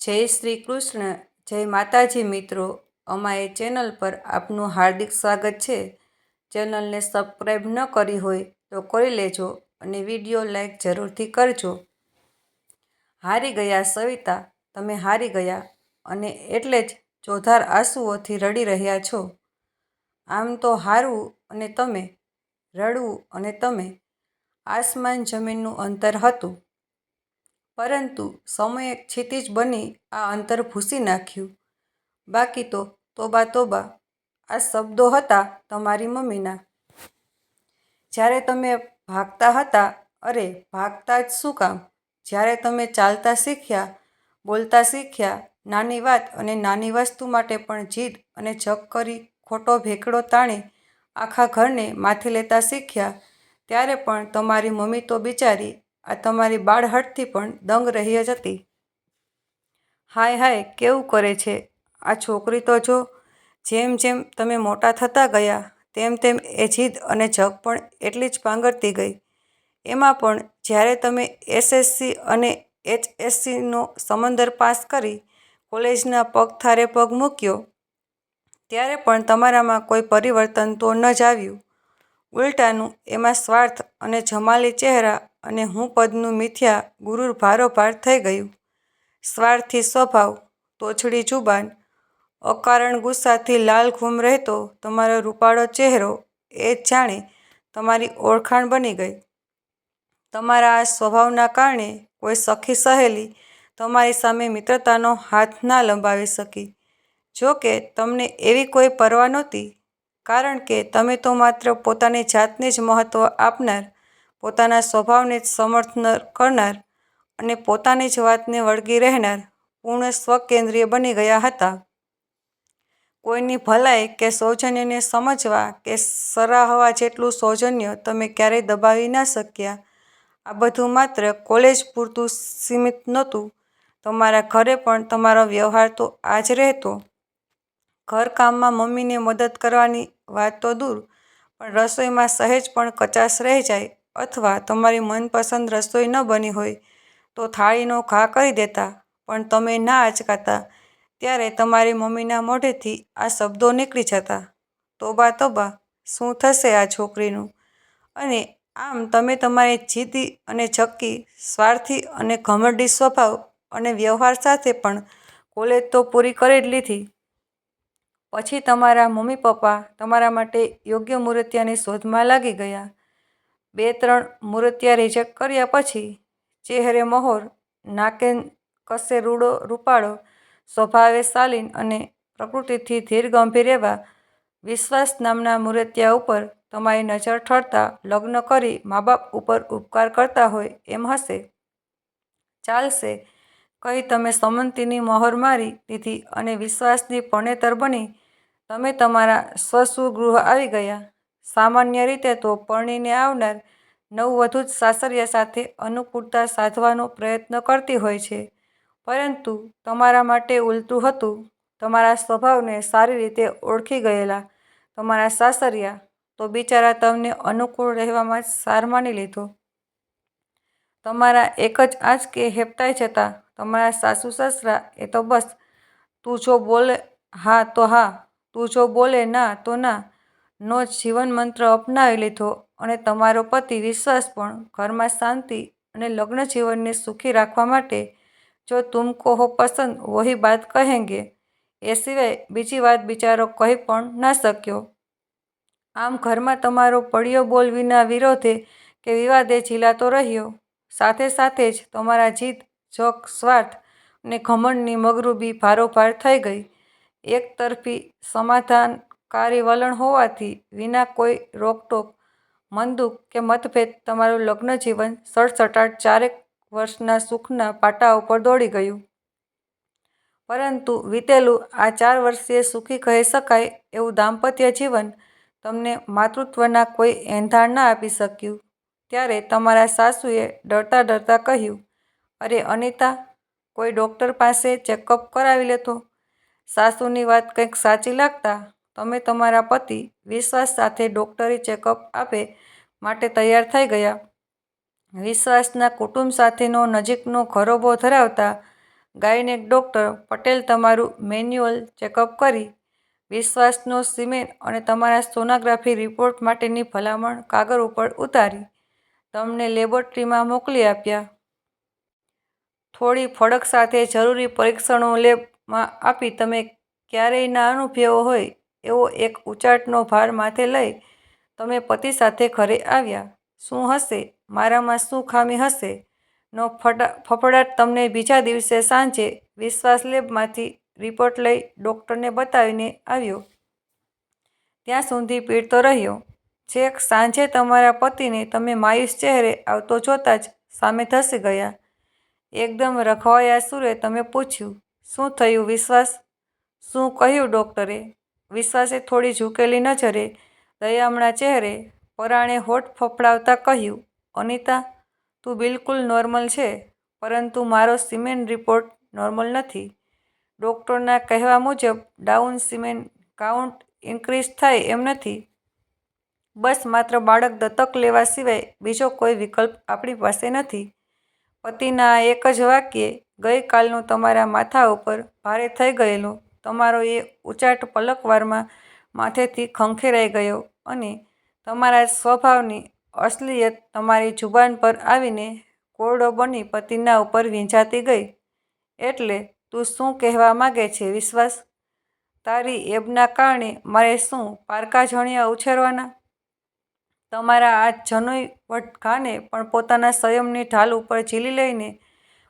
જય શ્રી કૃષ્ણ, જય માતાજી મિત્રો. અમારી ચેનલ પર આપનું હાર્દિક સ્વાગત છે. ચેનલને સબસ્ક્રાઈબ ન કરી હોય તો કરી લેજો અને વીડિયો લાઈક જરૂરથી કરજો. હારી ગયા સવિતા, તમે હારી ગયા અને એટલે જ ચોધાર આંસુઓથી રડી રહ્યા છો. આમ તો હારવું અને તમે, રડવું અને તમે, આસમાન જમીનનું અંતર હતું. પરંતુ સમયે ક્ષિતિજ બની આ અંતર ભૂંસી નાખ્યું. બાકી તો તોબા તોબા આ શબ્દો હતા તમારી મમ્મીના. જ્યારે તમે ભાગતા હતા, અરે ભાગતા જ શું કામ? જ્યારે તમે ચાલતા શીખ્યા, બોલતા શીખ્યા, નાની વાત અને નાની વસ્તુ માટે પણ જીદ અને જગ કરી ખોટો ભેખડો તાણી આખા ઘરને માથે લેતા શીખ્યા, ત્યારે પણ તમારી મમ્મી તો બિચારી આ તમારી બાળહટથી પણ દંગ રહી જ હતી. હાય હાય, કેવું કરે છે? આ છોકરી તો જો જેમ જેમ તમે મોટા થતા ગયા, તેમ તેમ એ જીદ અને જગ પણ એટલી જ પાંગરતી ગઈ. એમાં પણ જ્યારે તમે એસએસસી અને એચએસસીનો સમંદર પાસ કરી કોલેજના પગથારે પગ મૂક્યો, ત્યારે પણ તમારામાં કોઈ પરિવર્તન તો ન જ આવ્યું. ઉલટાનું એમાં સ્વાર્થ અને જમાલી ચહેરા અને હું પદનું મિથ્યા ગુરુર ભારોભાર થઈ ગયું. સ્વાર્થી સ્વભાવ, તોછડી જુબાન, અકારણ ગુસ્સાથી લાલ ઘૂમ રહેતો તમારો રૂપાળો ચહેરો એ જાણે તમારી ઓળખાણ બની ગઈ. તમારા આ સ્વભાવના કારણે કોઈ સખી સહેલી તમારી સામે મિત્રતાનો હાથ ના લંબાવી શકી. જો કે તમને એવી કોઈ પરવા નહોતી, કારણ કે તમે તો માત્ર પોતાની જાતને જ મહત્ત્વ આપનાર પોતાના સ્વભાવને જ સમર્થન કરનાર અને પોતાની જ વાતને વળગી રહેનાર પૂર્ણ સ્વકેન્દ્રીય બની ગયા હતા. કોઈની ભલાઈ કે સૌજન્યને સમજવા કે સરાહવા જેટલું સૌજન્ય તમે ક્યારેય દબાવી ના શક્યા. આ બધું માત્ર કોલેજ પૂરતું સીમિત નહોતું. તમારા ઘરે પણ તમારો વ્યવહાર તો આ જ રહેતો. ઘરકામમાં મમ્મીને મદદ કરવાની વાત તો દૂર, પણ રસોઈમાં સહેજ પણ કચાશ રહી જાય અથવા તમારી મનપસંદ રસોઈ ન બની હોય, તો થાળીનો ઘા કરી દેતા, પણ તમે ના આંચકાતા. ત્યારે તમારી મમ્મીના મોઢેથી આ શબ્દો નીકળી જતા. તોબા તોબા, શું થશે આ છોકરીનું? અને આમ તમે તમારી જીદી અને જક્કી, સ્વાર્થી અને ઘમંડી સ્વભાવ અને વ્યવહાર સાથે પણ કોલેજ તો પૂરી કરી જ લીધી. પછી તમારા મમ્મી પપ્પા તમારા માટે યોગ્ય મૂર્તિયાની શોધમાં લાગી ગયા. બે ત્રણ મૂર્તિયા રિજેક્ટ કર્યા પછી ચહેરે મહોર, નાકે કસે રૂડો રૂપાળો, સ્વભાવે શાલીન અને પ્રકૃતિથી ધીર ગંભીર એવા વિશ્વાસ નામના મૂર્તિયા ઉપર તમારી નજર ઠરતા લગ્ન કરી મા બાપ ઉપર ઉપકાર કરતા હોય એમ હશે. ચાલશે. કહી તમે સંમતિની મહોર મારી દીધી અને વિશ્વાસની પણેતર બની તમે તમારા સ્વસુગૃહ આવી ગયા. સામાન્ય રીતે તો પરણીને આવનાર નવવધુ જ સાસરિયા સાથે અનુકૂળતા સાધવાનો પ્રયત્ન કરતી હોય છે. પરંતુ તમારા માટે ઉલટું હતું. તમારા સ્વભાવને સારી રીતે ઓળખી ગયેલા તમારા સાસરિયા તો બિચારા તમને અનુકૂળ રહેવામાં જ સાર માની લીધો. તમારા એક જ આંચકે હેપતાઈ જતા તમારા સાસુ સસરા એ તો બસ તું જો બોલે હા તો હા, તું જો બોલે ના તો ના નો જીવન મંત્ર અપનાવી લીધો અને તમારો પતિ વિશ્વાસ પણ ઘરમાં શાંતિ અને લગ્ન જીવનને સુખી રાખવા માટે જો તુમકો હો પસંદ વહી બાત કહેંગે, એ સિવાય બીજી વાત બિચારો કહી પણ ના શક્યો. આમ ઘરમાં તમારો પડ્યો બોલ વિના વિરોધે કે વિવાદે ઝીલાતો રહ્યો. સાથે સાથે જ તમારા જીત જગ સ્વાર્થ અને ઘમંડની મગરૂબી ભારોભાર થઈ ગઈ. એકતરફી સમાધાનકારી વલણ હોવાથી વિના કોઈ રોકટોક મનદુખ કે મતભેદ તમારું લગ્ન જીવન સડસટાટ ચારેક વર્ષના સુખના પાટા ઉપર દોડી ગયું. પરંતુ વીતેલું આ ચાર વર્ષીય સુખી કહી શકાય એવું દાંપત્ય જીવન તમને માતૃત્વના કોઈ એંધાણ ના આપી શક્યું. ત્યારે તમારા સાસુએ ડરતા ડરતા કહ્યું, અરે અનિતા, કોઈ ડૉક્ટર પાસે ચેકઅપ કરાવી લેતો? સાસુની વાત કંઈક સાચી લાગતા? તમે તમારા પતિ વિશ્વાસ સાથે ડૉક્ટરી ચેકઅપ આપે માટે તૈયાર થઈ ગયા વિશ્વાસના કુટુંબ સાથેનો નજીકનો ઘરોબો ધરાવતા ગાયનેક ડૉક્ટર પટેલ તમારું મેન્યુઅલ ચેકઅપ કરી વિશ્વાસનો સિમેન્ટ અને તમારા સોનોગ્રાફી રિપોર્ટ માટેની ભલામણ કાગળ ઉપર ઉતારી તમને લેબોરેટરીમાં મોકલી આપ્યા. થોડી ફડક સાથે જરૂરી પરીક્ષણો લેબમાં આપી તમે ક્યારેય ના અનુભવ્યો હોય એવો એક ઉચાટનો ભાર માથે લઈ તમે પતિ સાથે ઘરે આવ્યા. શું હશે? મારામાં શું ખામી હશે? નો ફટા ફફડાટ તમને બીજા દિવસે સાંજે વિશ્વાસ લેબમાંથી રિપોર્ટ લઈ ડૉક્ટરને બતાવીને આવ્યો ત્યાં સુધી પીડતો રહ્યો. છેક સાંજે તમારા પતિને તમે માયુસ ચહેરે આવતો જોતાં જ સામે ધસી ગયા. એકદમ રખવાયા સુરે તમે પૂછ્યું, "શું થયું વિશ્વાસ? શું કહ્યું ડોક્ટરે? વિશ્વાસે થોડી ઝૂકેલી નજરે, દયામણા ચહેરે, પરાણે હોઠ ફફડાવતા કહ્યું, "અનિતા, તું બિલકુલ નોર્મલ છે, પરંતુ મારો સિમેન રિપોર્ટ નોર્મલ નથી. ડોક્ટરના કહેવા મુજબ ડાઉન સિમેન કાઉન્ટ ઇન્ક્રીઝ થાય એમ નથી. બસ માત્ર બાળક દત્તક લેવા સિવાય બીજો કોઈ વિકલ્પ આપણી પાસે નથી." પતિના એક જ વાક્યે ગઈકાલનું તમારા માથા ઉપર ભારે થઈ ગયેલો તમારો એ ઉચાટ પલકવારમાં માથેથી ખંખેરાઈ ગયો અને તમારા સ્વભાવની અસલિયત તમારી જુબાન પર આવીને કોરડો બની પતિના ઉપર વીંઝાતી ગઈ. "એટલે તું શું કહેવા માગે છે વિશ્વાસ? તારી એબના કારણે મારે શું પારકા જણિયા ઉછેરવાના?" તમારા આ જનોઈ વટઘાને પણ પોતાના સંયમની ઢાલ ઉપર ઝીલી લઈને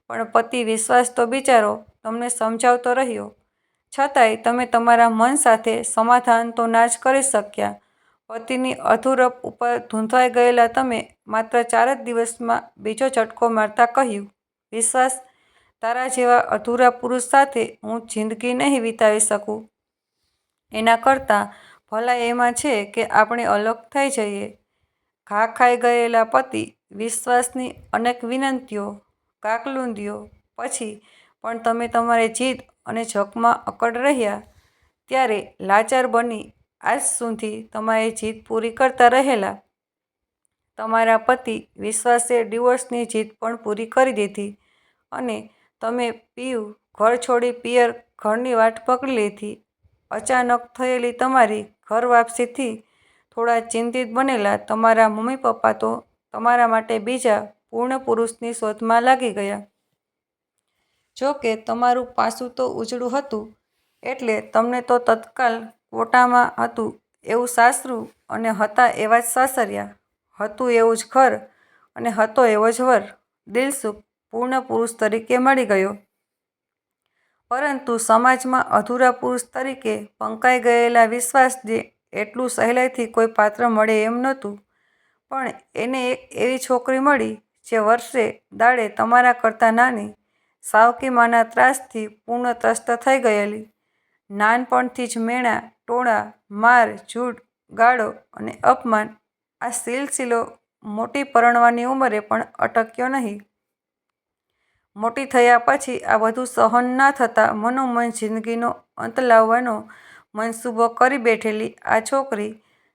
પણ પતિ વિશ્વાસ તો બિચારો તમને સમજાવતો રહ્યો, છતાંય તમે તમારા મન સાથે સમાધાન તો ના જ કરી શક્યા. પતિની અધૂરપ ઉપર ધૂંધવાઈ ગયેલા તમે માત્ર ચાર જ દિવસમાં બીજો ઝટકો મારતા કહ્યું, "વિશ્વાસ, તારા જેવા અધૂરા પુરુષ સાથે હું જિંદગી નહીં વિતાવી શકું. એના કરતાં ભલાઈ એમાં છે કે આપણે અલગ થઈ જઈએ." ઘા ખાઈ ગયેલા પતિ વિશ્વાસની અનેક વિનંતીઓ, કાકલુંદીઓ પછી પણ તમે તમારી જીદ અને ઝંખમાં અકડ રહ્યા. ત્યારે લાચાર બની આજ સુધી તમારી જીત પૂરી કરતા રહેલા તમારા પતિ વિશ્વાસે ડિવોર્સની જીત પણ પૂરી કરી દીધી અને તમે પીવ ઘર છોડી પિયર ઘરની વાટ પકડી લીધી. અચાનક થયેલી તમારી ઘર વાપસીથી થોડા ચિંતિત બનેલા તમારા મમ્મી પપ્પા તો તમારા માટે બીજા પૂર્ણ પુરુષની શોધમાં લાગી ગયા. જોકે તમારું પાસું તો ઉજળું હતું એટલે તમને તો તત્કાલ કોટામાં હતું એવું સાસરું અને હતા એવા જ સાસરિયા હતું એવું જ ઘર અને હતો એવો જ વર, દિલસુખ પૂર્ણ પુરુષ તરીકે મળી ગયો. પરંતુ સમાજમાં અધૂરા પુરુષ તરીકે પંકાઈ ગયેલા વિશ્વાસને એટલું સહેલાઈથી કોઈ પાત્ર મળે એમ નહોતું. પણ એને એક એવી છોકરી મળી જે વર્ષે દાડે તમારા કરતાં નાની, સાવકીમાના ત્રાસથી પૂર્ણ ત્રસ્ત થઈ ગયેલી. નાનપણથી જ મેણા ટોળા માર, ઝૂઠ, ગાળો અને અપમાન આ સિલસિલો મોટી પરણવાની ઉંમરે પણ અટક્યો નહીં. મોટી થયા પછી આ બધું સહન ના થતાં મનોમન જિંદગીનો અંત લાવવાનો મનસૂબો કરી બેઠેલી આ છોકરી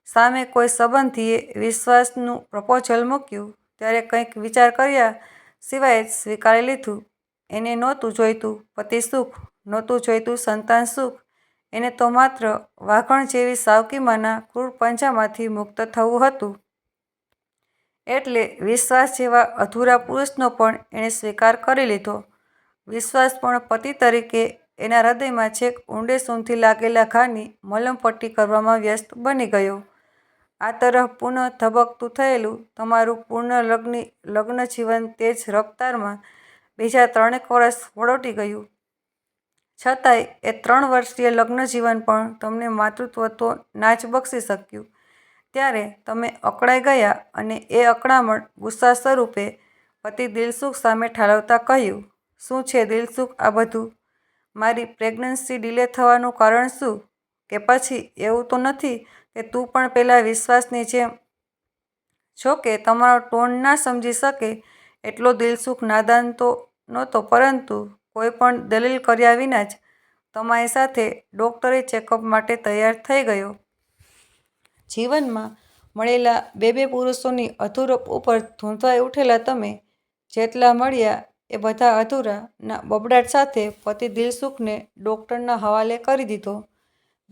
સામે કોઈ સંબંધીએ વિશ્વાસનું પ્રપોઝલ મૂક્યું ત્યારે કંઈક વિચાર કર્યા સિવાય જ સ્વીકારી લીધું. એને નહોતું જોઈતું પતિ સુખ નહોતું જોઈતું સંતાન સુખ, એને તો માત્ર વાઘણ જેવી સાવકીમાંના ક્રૂર પંજામાંથી મુક્ત થવું હતું. એટલે વિશ્વાસ જેવા અધૂરા પુરુષનો પણ એણે સ્વીકાર કરી લીધો. વિશ્વાસ પણ પતિ તરીકે એના હૃદયમાં છેક ઊંડે સૂંધી લાગેલા ઘાની મલમપટ્ટી કરવામાં વ્યસ્ત બની ગયો. આ તરફ પુનઃ ધબકતું થયેલું તમારું પૂર્ણ લગ્ન લગ્ન જીવન તે તેજ રફતારમાં બીજા ત્રણેક વર્ષ વળોટી ગયું. છતાંય એ ત્રણ વર્ષીય લગ્નજીવન પણ તમને માતૃત્વ તો ના જ બક્ષી શક્યું. ત્યારે તમે અકળાઈ ગયા અને એ અકળામણ ગુસ્સા સ્વરૂપે પતિ દિલસુખ સામે ઠાલવતા કહ્યું, "શું છે દિલસુખ આ બધું? મારી પ્રેગ્નન્સી ડિલે થવાનું કારણ શું? કે પછી એવું તો નથી કે તું પણ પેલા વિશ્વાસની જેમ?" જો કે તમારો ટોન ના સમજી શકે એટલો દિલસુખ નાદાન તો નહોતો પરંતુ કોઈ પણ દલીલ કર્યા વિના જ તમારી સાથે ડૉક્ટરે ચેકઅપ માટે તૈયાર થઈ ગયો. જીવનમાં મળેલા બે બે પુરુષોની અધૂરપ ઉપર ધૂંધાઈ ઉઠેલા તમે જેટલા મળ્યા એ બધા અધૂરાના બબડાટ સાથે પતિ દિલસુખને ડૉક્ટરના હવાલે કરી દીધો.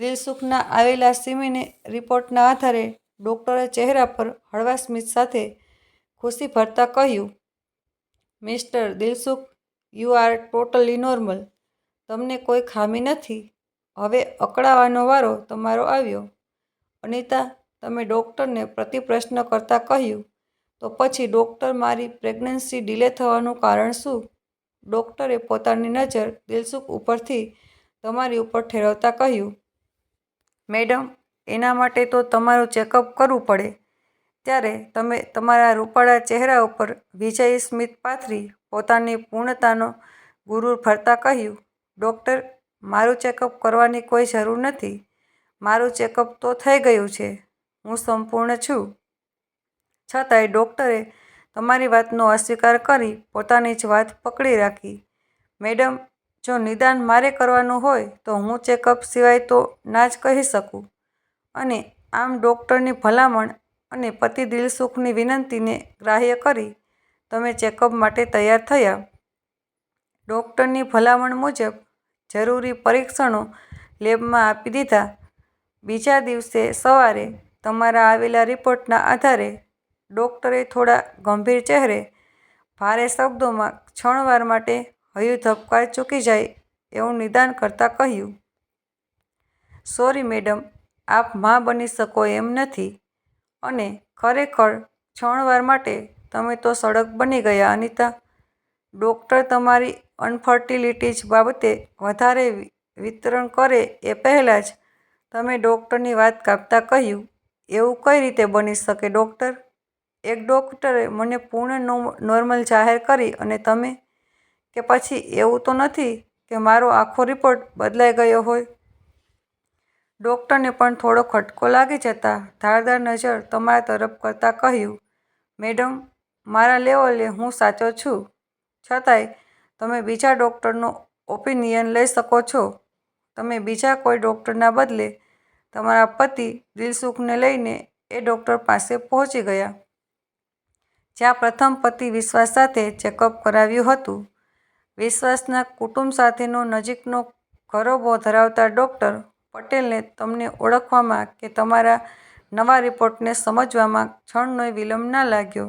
દિલસુખના આવેલા સિમીને રિપોર્ટના આધારે ડોક્ટરે ચહેરા પર હળવા સ્મિત સાથે ખુશી ભરતા કહ્યું, mister Dilsukh you are totally normal. તમને કોઈ ખામી નથી. હવે અકળાવાનો વારો તમારો આવ્યો. અનિતા તમે ડોક્ટરને પ્રતિપ્રશ્ન કરતા કહ્યું, તો પછી ડૉક્ટર મારી પ્રેગ્નન્સી ડિલે થવાનું કારણ શું? ડૉક્ટરે પોતાની નજર દિલસુખ ઉપરથી તમારી ઉપર ઠેરવતા કહ્યું, મેડમ એના માટે તો તમારું ચેકઅપ કરવું પડે. ત્યારે તમે તમારા રૂપાળા ચહેરા ઉપર વિજય સ્મિત પાથરી પોતાની પૂર્ણતાનો ગુરુ ફરતા કહ્યું, ડૉક્ટર મારું ચેકઅપ કરવાની કોઈ જરૂર નથી. મારું ચેકઅપ તો થઈ ગયું છે. હું સંપૂર્ણ છું. છતાંય ડૉક્ટરે તમારી વાતનો અસ્વીકાર કરી પોતાની જ વાત પકડી રાખી. મેડમ જો નિદાન મારે કરવાનું હોય તો હું ચેકઅપ સિવાય તો ના જ કહી શકું. અને આમ ડૉક્ટરની ભલામણ અને પતિ દિલસુખની વિનંતીને ગ્રાહ્ય કરી તમે ચેકઅપ માટે તૈયાર થયા. ડોક્ટરની ભલામણ મુજબ જરૂરી પરીક્ષણો લેબમાં આપી દીધા. બીજા દિવસે સવારે તમારા આવેલા રિપોર્ટના આધારે ડૉક્ટરે થોડા ગંભીર ચહેરે, ભારે શબ્દોમાં ક્ષણવાર માટે હયું ધબકાર ચૂકી જાય એવું નિદાન કરતા કહ્યું, સોરી મેડમ આપ મા બની શકો એમ નથી. અને ખરેખર ક્ષણવાર માટે તમે તો સડક બની ગયા અનિતા. ડોક્ટર તમારી અનફર્ટિલિટીઝ બાબતે વધારે વિતરણ કરે એ પહેલાં જ તમે ડોક્ટરની વાત કાપતા કહ્યું, એવું કઈ રીતે બની શકે ડૉક્ટર એક ડૉક્ટરે મને પૂર્ણ નોર્મલ જાહેર કરી અને તમે? કે પછી એવું તો નથી કે મારો આખો રિપોર્ટ બદલાઈ ગયો હોય? ડોક્ટરને પણ થોડો ખટકો લાગી જતાં ધારદાર નજર તમારા તરફ કરતાં કહ્યું, મેડમ મારા લેવલે હું સાચો છું. છતાંય તમે બીજા ડૉક્ટરનો ઓપિનિયન લઈ શકો છો. તમે બીજા કોઈ ડૉક્ટરના બદલે તમારા પતિ દિલસુખને લઈને એ ડૉક્ટર પાસે પહોંચી ગયા. જ્યાં પ્રથમ પતિ વિશ્વાસ સાથે ચેકઅપ કરાવ્યું હતું. વિશ્વાસના કુટુંબ સાથેનો નજીકનો ગરોબો ધરાવતા ડોક્ટર પટેલને તમને ઓળખવામાં કે તમારા નવા રિપોર્ટને સમજવામાં ક્ષણનોય વિલંબ ના લાગ્યો.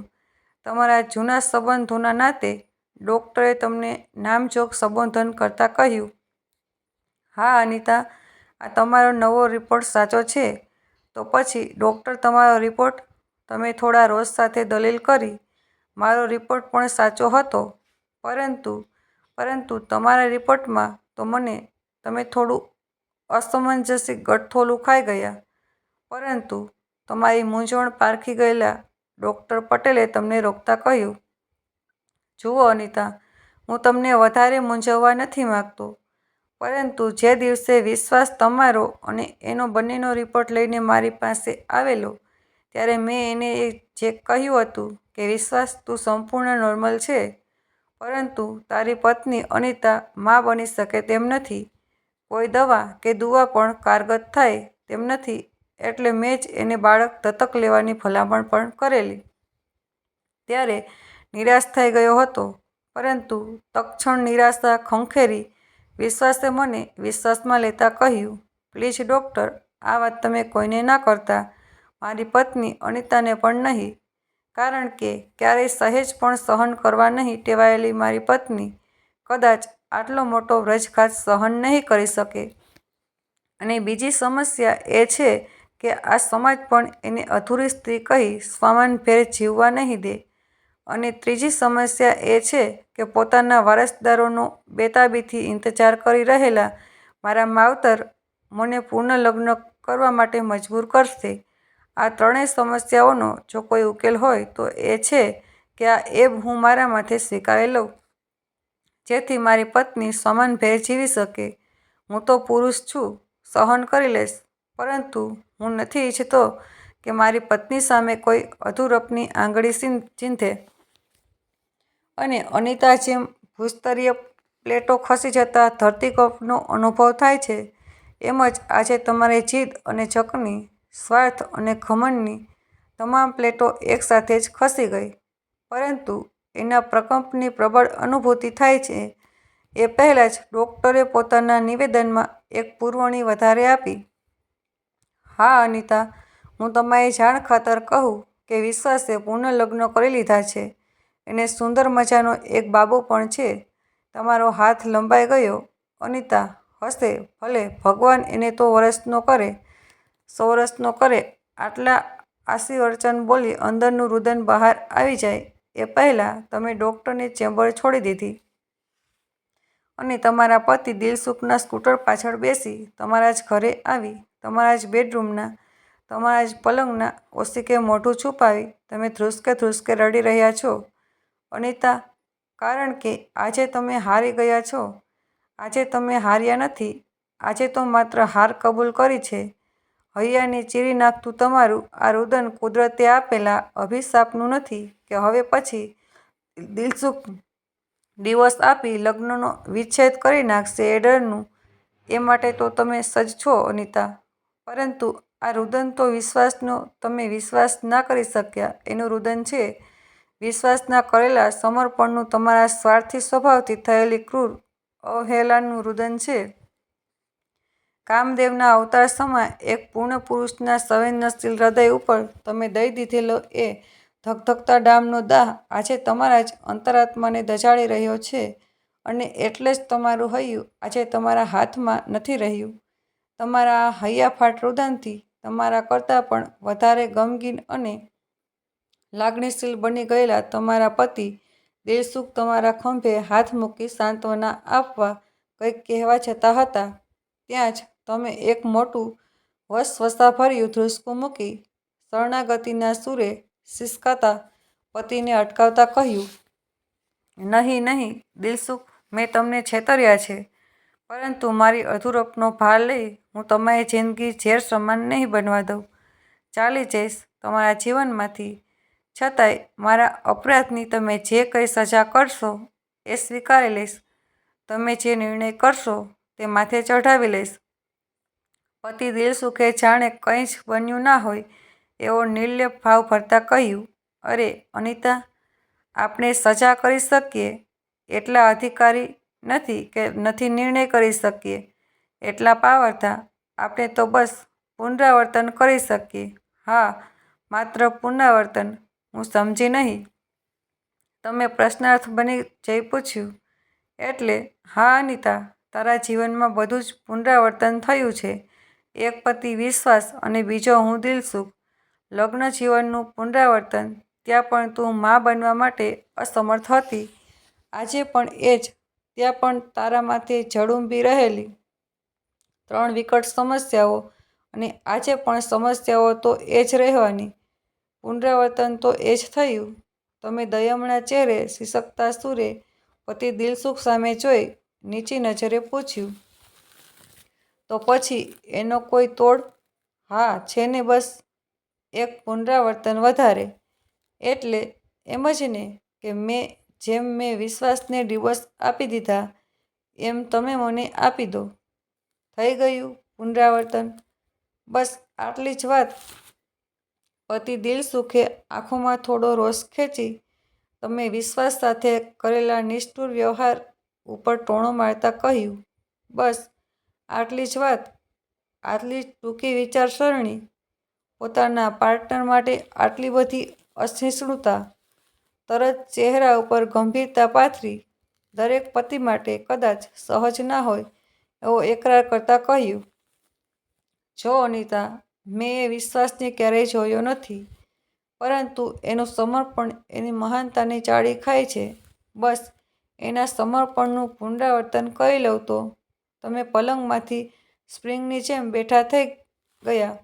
તમારા જૂના સંબંધોના નાતે ડૉક્ટરે તમને નામજોગ સંબોધન કરતાં કહ્યું, હા અનિતા આ તમારો નવો રિપોર્ટ સાચો છે. તો પછી ડૉક્ટર તમારો રિપોર્ટ? તમે થોડા રોષ સાથે દલીલ કરી, મારો રિપોર્ટ પણ સાચો હતો. પરંતુ પરંતુ તમારા રિપોર્ટમાં તો મને તમે થોડું અસમંજસી ગળથોલું ખાઈ ગયા. પરંતુ તમારી મૂંઝવણ પારખી ગયેલા ડોક્ટર પટેલે તમને રોકતા કહ્યું, જુઓ અનિતા હું તમને વધારે મૂંઝવવા નથી માંગતો. પરંતુ જે દિવસે વિશ્વાસ તમારો અને એનો બંનેનો રિપોર્ટ લઈને મારી પાસે આવેલો ત્યારે મેં એને જે કહ્યું હતું કે વિશ્વાસ તું સંપૂર્ણ નોર્મલ છે. પરંતુ તારી પત્ની અનિતા મા બની શકે તેમ નથી. કોઈ દવા કે દુવા પણ કારગત થાય તેમ નથી એટલે મેં જ એને બાળક દત્તક લેવાની ભલામણ પણ કરેલી. ત્યારે નિરાશ થઈ ગયો હતો. પરંતુ તક્ષણ નિરાશા ખંખેરી વિશ્વાસે મને વિશ્વાસમાં લેતા કહ્યું, પ્લીઝ ડૉક્ટર આ વાત તમે કોઈને ના કરતા. મારી પત્ની અનિતાને પણ નહીં. કારણ કે ક્યારેય સહેજ પણ સહન કરવા નહીં ટેવાયેલી મારી પત્ની કદાચ આટલો મોટો વ્રજઘાત સહન નહીં કરી શકે. અને બીજી સમસ્યા એ છે કે આ સમાજ પણ એને અધૂરી સ્ત્રી કહી સ્વમાનભેર જીવવા નહીં દે. અને ત્રીજી સમસ્યા એ છે કે પોતાના વારસદારોનો બેતાબીથી ઇંતજાર કરી રહેલા મારા માવતર મને પૂર્ણ લગ્ન કરવા માટે મજબૂર કરશે. આ ત્રણેય સમસ્યાઓનો જો કોઈ ઉકેલ હોય તો એ છે કે આ એબ હું મારા માથે સ્વીકારી લઉં. જેથી મારી પત્ની સમાનભેર જીવી શકે. હું તો પુરુષ છું, સહન કરી લઈશ. પરંતુ હું નથી ઈચ્છતો કે મારી પત્ની સામે કોઈ અધૂરપની આંગળી ચીંધે. અને અનિતા જેમ ભૂસ્તરીય પ્લેટો ખસી જતાં ધરતીકંપનો અનુભવ થાય છે એમ જ આજે તમારી જીદ અને જકની સ્વાર્થ અને ઘમંડની તમામ પ્લેટો એકસાથે જ ખસી ગઈ. પરંતુ એના પ્રકંપની પ્રબળ અનુભૂતિ થાય છે એ પહેલાં જ ડૉક્ટરે પોતાના નિવેદનમાં એક પુરવણી વધારે આપી. હા અનિતા, હું તમારી જાણ ખાતર કહું કે વિશ્વાસે પુનઃલગ્ન કરી લીધા છે. એને સુંદર મજાનો એક બાબો પણ છે. તમારો હાથ લંબાઈ ગયો. અનિતા હશે ભલે ભગવાન એને તો વરસનો કરે, સો વરસનો કરે આટલા આશીર્વચન બોલી અંદરનું રુદન બહાર આવી જાય એ પહેલાં તમે ડૉક્ટરની ચેમ્બર છોડી દીધી. અને તમારા પતિ દિલસુખના સ્કૂટર પાછળ બેસી તમારા જ ઘરે આવી, તમારા જ બેડરૂમના, તમારા જ પલંગના ઓસિકે મોઢું છુપાવી તમે ધ્રુસકે ધ્રુસકે રડી રહ્યા છો. અનિતા કારણ કે આજે તમે હારી ગયા છો. આજે તમે હાર્યા નથી. આજે તો માત્ર હાર કબૂલ કરી છે. હૈયાને ચીરી નાખતું તમારું આ રુદન કુદરતે આપેલા અભિશાપનું નથી કે હવે પછી દિલસુખ દિવસ આપી લગ્નનો વિચ્છેદ કરી નાખશે એ ડરનું. એ માટે તો તમે સજ્જ છો, અનિતા. પરંતુ આ રુદન તો વિશ્વાસનો, તમે વિશ્વાસ ના કરી શક્યા એનું રુદન છે. વિશ્વાસના કરેલા સમર્પણનું તમારા સ્વાર્થી સ્વભાવથી થયેલી ક્રૂર, અવહેલાનું રુદન છે. કામદેવના અવતાર સમા એક પૂર્ણ પુરુષના સંવેદનશીલ હૃદય ઉપર તમે દઈ દીધેલો એ ધકધકતા ડામનો દાહ આજે તમારા જ અંતરાત્માને દઝાડી રહ્યો છે અને એટલે જ તમારું હૈયું આજે તમારા હાથમાં નથી રહ્યું. તમારા હૈયાફાટ રુદનથી તમારા કરતાં પણ વધારે ગમગીન અને લાગણીશીલ બની ગયેલા તમારા પતિ દિલસુખ તમારા ખંભે હાથ મૂકી સાંત્વના આપવા કંઈક કહેવા જતા હતા ત્યાં જ તમે એક મોટું વસવસાભર્યું ધ્રુસકું મૂકી શરણાગતિના સૂરે સિસકાતા પતિને અટકાવતા કહ્યું. નહીં નહીં, દિલસુખ, મેં તમને છેતર્યા છે. પરંતુ મારી અધૂરપનો ભાર લઈ હું તમારી જિંદગી ઝેર સમાન નહીં બનવા દઉં. ચાલી જઈશ તમારા જીવનમાંથી. છતાંય મારા અપરાધની તમે જે કંઈ સજા કરશો એ સ્વીકારી લઈશ. તમે જે નિર્ણય કરશો તે માથે ચઢાવી લઈશ. પતિ દિલસુખે જાણે કંઈ જ બન્યું ના હોય એવો નિર્લેપ ભાવ ભરતા કહ્યું. અરે અનિતા, આપણે સજા કરી શકીએ એટલા અધિકારી નથી કે નથી નિર્ણય કરી શકીએ એટલા પાવરતા આપણે તો બસ પુનરાવર્તન કરી શકીએ. હા માત્ર પુનરાવર્તન. હું સમજી નહીં. તમે પ્રશ્નાર્થ બની જઈ પૂછ્યું. એટલે હા અનિતા તારા જીવનમાં બધું જ પુનરાવર્તન થયું છે. એક પતિ વિશ્વાસ અને બીજો હું દિલસુખ. લગ્નજીવનનું પુનરાવર્તન, ત્યાં પણ તું મા બનવા માટે અસમર્થ હતી. આજે પણ એ જ, ત્યાં પણ તારા માથે ઝળુંબી રહેલી ત્રણ વિકટ સમસ્યાઓ અને આજે પણ સમસ્યાઓ તો એ જ રહેવાની. પુનરાવર્તન તો એ જ થયું. તમે દયમણા ચહેરે સિસકતા સૂરે પતિ દિલસુખ સામે જોઈ નીચી નજરે પૂછ્યું. તો પછી એનો કોઈ તોડ? હા, છે ને બસ એક પુનરાવર્તન વધારે. એટલે એમ જ ને કે મેં જેમ મેં વિશ્વાસને ડિવોર્સ આપી દીધા, એમ તમે મને આપી દો. થઈ ગયું પુનરાવર્તન. બસ આટલી જ વાત? પતિ દિલ સુખે આંખોમાં થોડો રોષ ખેંચી, તમે વિશ્વાસ સાથે કરેલા નિષ્ઠુર વ્યવહાર ઉપર ટોણો મારતા કહ્યું. બસ આટલી જ વાત? આટલી ટૂંકી વિચારસરણી? પોતાના પાર્ટનર માટે આટલી બધી અસહિષ્ણુતા? તરત ચહેરા ઉપર ગંભીરતા પાથરી, દરેક પતિ માટે કદાચ સહજ ના હોય, એવો એકરાર કરતાં કહ્યું. જો અનિતા, મેં એ વિશ્વાસને ક્યારેય જોયો નથી. પરંતુ એનું સમર્પણ એની મહાનતાની ચાળી ખાય છે. બસ એના સમર્પણનું પુનરાવર્તન કરી લઉં તો તમે પલંગમાંથી સ્પ્રિંગની જેમ બેઠા થઈ ગયા.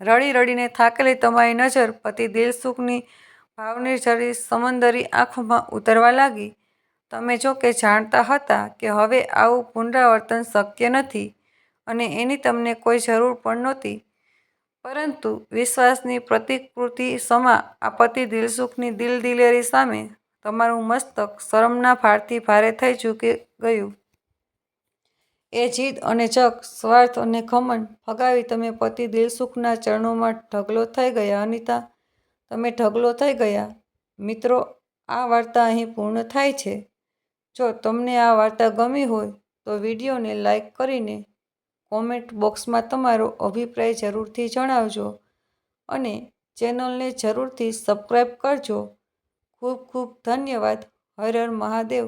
રડી રડીને થાકેલી તમારી નજર પતિ દિલસુખની ભાવનિર્ઝરી સમંદરી આંખોમાં ઉતરવા લાગી. તમે જોકે જાણતા હતા કે હવે આવું પુનરાવર્તન શક્ય નથી અને એની તમને કોઈ જરૂર પણ નહોતી. પરંતુ વિશ્વાસની પ્રતિકૃતિ સમા આ પતિ દિલસુખની દિલદિલેરી સામે તમારું મસ્તક શરમના ભારથી ભારે થઈ ચૂકી ગયું. એ જીદ અને જગ, સ્વાર્થ અને ઘમંડ ફગાવી તમે પતિ દિલસુખના ચરણોમાં ઢગલો થઈ ગયા અનિતા. તમે ઢગલો થઈ ગયા. મિત્રો આ વાર્તા અહીં પૂર્ણ થાય છે જો તમને આ વાર્તા ગમી હોય તો વિડીયોને લાઈક કરીને કોમેન્ટ બોક્સમાં તમારો અભિપ્રાય જરૂરથી જણાવજો અને ચેનલને જરૂરથી સબસ્ક્રાઈબ કરજો ખૂબ ખૂબ ધન્યવાદ હર મહાદેવ